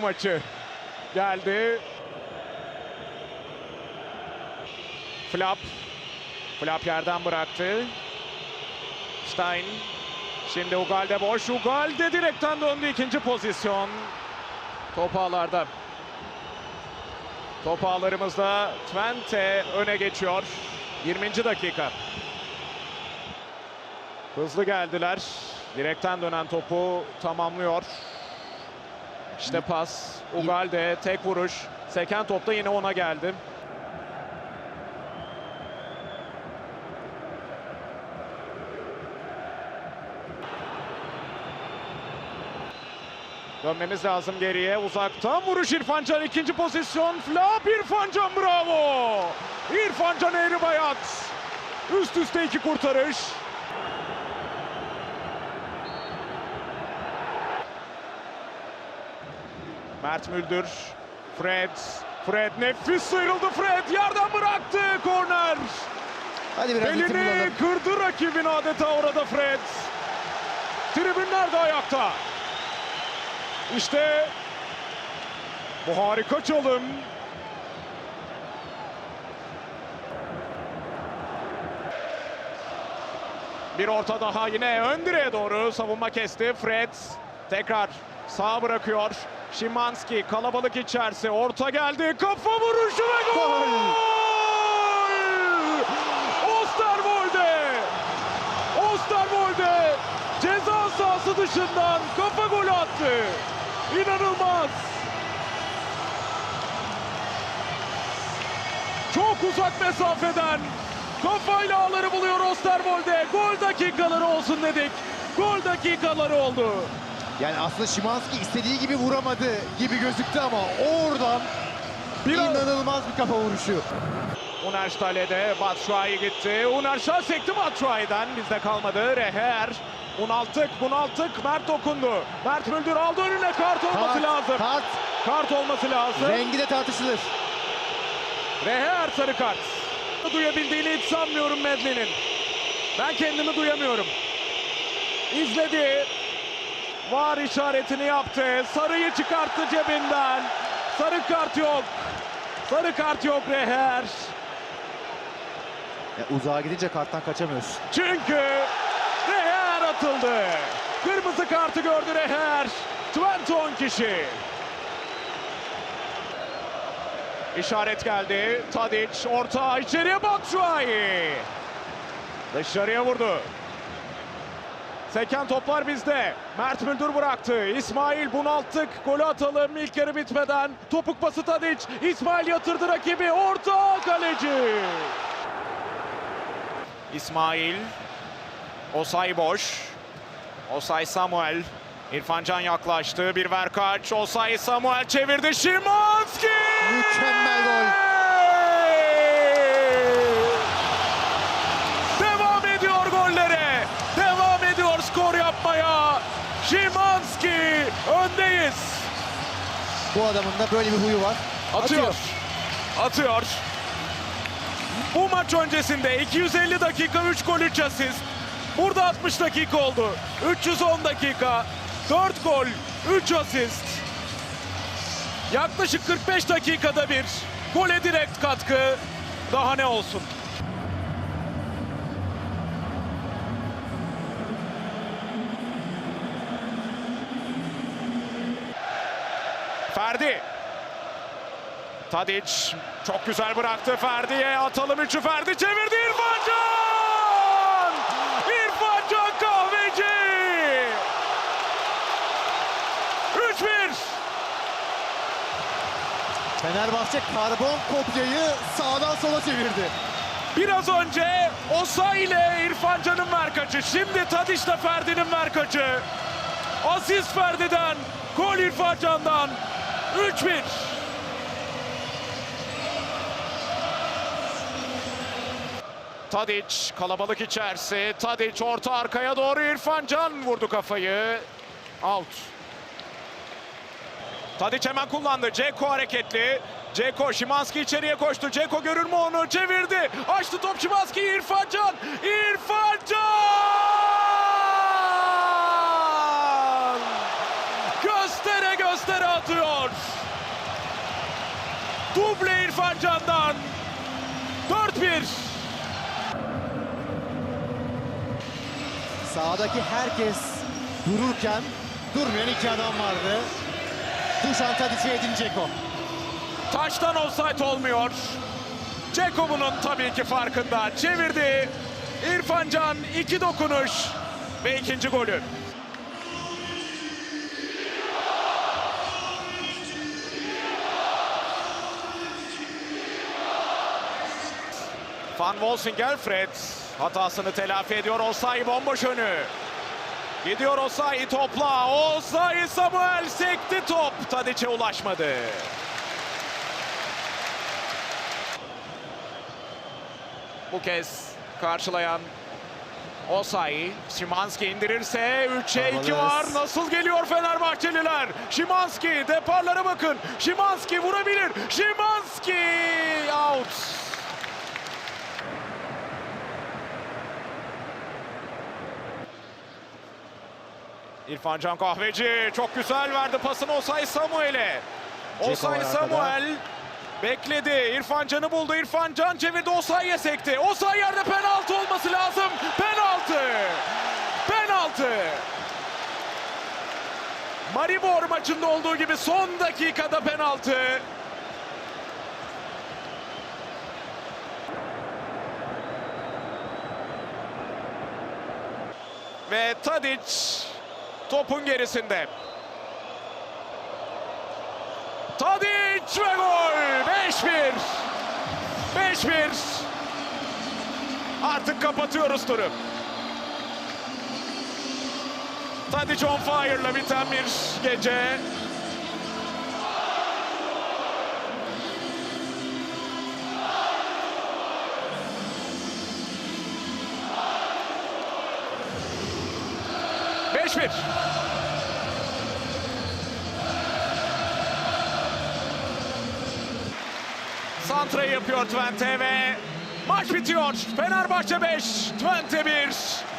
maçı. Geldi. Flap. Flap yerden bıraktı. Stein. Şimdi Ugalde boş. Ugalde direkten döndü ikinci pozisyon. Top ağlarda. Top ağlarımızda Twente öne geçiyor. 20. dakika. Hızlı geldiler. Direkten dönen topu tamamlıyor. İşte pas. Ugalde tek vuruş. Seken topta yine ona geldi. Dönmemiz lazım geriye. Uzaktan vuruş İrfan Can ikinci pozisyon. Flap İrfan Can bravo. İrfan Can Eğri. Üst üste iki kurtarış. Mert Müldür. Fred. Fred nefis sıyrıldı Fred. Yerden bıraktı. Korner. Hadi biraz Belini kırdı rakibin adeta orada Fred. Tribünler de ayakta. İşte bu harika çalım. Bir orta daha yine ön direğe doğru savunma kesti. Fred tekrar sağa bırakıyor. Şimanski kalabalık içerisi. Orta geldi. Kafa vuruşu ve gol! Osterwolde! Osterwolde ceza sahası dışından kafa golü attı. İnanılmaz. Çok uzak mesafeden kafayla ağları buluyor Osterwolde. Gol dakikaları olsun dedik. Gol dakikaları oldu. Yani aslında Şimanski istediği gibi vuramadı gibi gözüktü ama oradan Biraz inanılmaz bir kafa vuruşu. Unerstale'de Batshuayi gitti. Unerşah sekti Batshuayi'den. Bizde kalmadı. Reher. Bunaltık, bunaltık. Mert dokundu. Mert Müldür aldı önüne. Kart olması Kart, lazım. kart, Kart olması lazım. rengi de tartışılır. Reher sarı kart. Duyabildiğini hiç sanmıyorum Medli'nin. Ben kendimi duyamıyorum. İzledi. Var işaretini yaptı. Sarıyı çıkarttı cebinden. Sarı kart yok. Sarı kart yok Reher. Ya, uzağa gidince karttan kaçamıyorsun. Çünkü Reher atıldı. Kırmızı kartı gördü Reher. Twente 10 kişi. İşaret geldi. Tadic orta içeriye Batshuayi. Dışarıya vurdu. Seken toplar bizde. Mert Müldür bıraktı. İsmail bunalttık. Golü atalım ilk yarı bitmeden. Topuk pası Tadic. İsmail yatırdı rakibi. Orta kaleci. İsmail. Osay boş. Osay Samuel. İrfan Can yaklaştı. Bir verkaç. Osay Samuel çevirdi. Şimanski! Mükemmel gol. Bu adamın da böyle bir huyu var. Atıyor. Atıyor. Bu maç öncesinde 250 dakika 3 gol 3 asist. Burada 60 dakika oldu. 310 dakika 4 gol 3 asist. Yaklaşık 45 dakikada bir gole direkt katkı. Daha ne olsun? Ferdi. Tadic çok güzel bıraktı Ferdi'ye. Atalım üçü Ferdi çevirdi İrfan Can! İrfan Can kahveci! 3-1. Fenerbahçe karbon kopyayı sağdan sola çevirdi. Biraz önce Osay ile İrfan Can'ın verkaçı. Şimdi Tadic'le Ferdi'nin verkaçı. Asist Ferdi'den, gol İrfan Can'dan. 3-1. Tadic kalabalık içerisi. Tadic orta arkaya doğru İrfan Can vurdu kafayı. Out. Tadic hemen kullandı. Ceko hareketli. Ceko Şimanski içeriye koştu. Ceko görür mü onu? Çevirdi. Açtı top Şimanski. İrfan Can. İrfan Can! Göstere göstere atıyor. geliyor. Duble İrfan Can'dan 4-1. Sahadaki herkes dururken durmayan iki adam vardı. Dušan Tadić ve Edin Dzeko. Taştan offside olmuyor. Ceko bunun tabii ki farkında. Çevirdi. İrfan Can iki dokunuş ve ikinci golü. Van Wolfswinkel Fred hatasını telafi ediyor. Osayi bomboş önü. Gidiyor Osayi topla. Osayi Samuel sekti top. Tadiç'e ulaşmadı. Bu kez karşılayan Osayi. Şimanski indirirse 3'e 2 var. Nasıl geliyor Fenerbahçeliler? Şimanski deparlara bakın. Şimanski vurabilir. Şimanski out. İrfan Can Kahveci çok güzel verdi pasını Osay Samuel'e. Osay. Samuel bekledi. İrfan Can'ı buldu. İrfan Can çevirdi. Osay'ya sekti. Osay yerde penaltı olması lazım. Penaltı. Penaltı. Maribor maçında olduğu gibi son dakikada penaltı. Ve Tadic topun gerisinde. Tadic ve gol! 5-1. 5-1. Artık kapatıyoruz turu. Tadic on fire'la biten bir gece. Beş bir. Santra yapıyor Twente ve maç bitiyor. Fenerbahçe 5, Twente 1.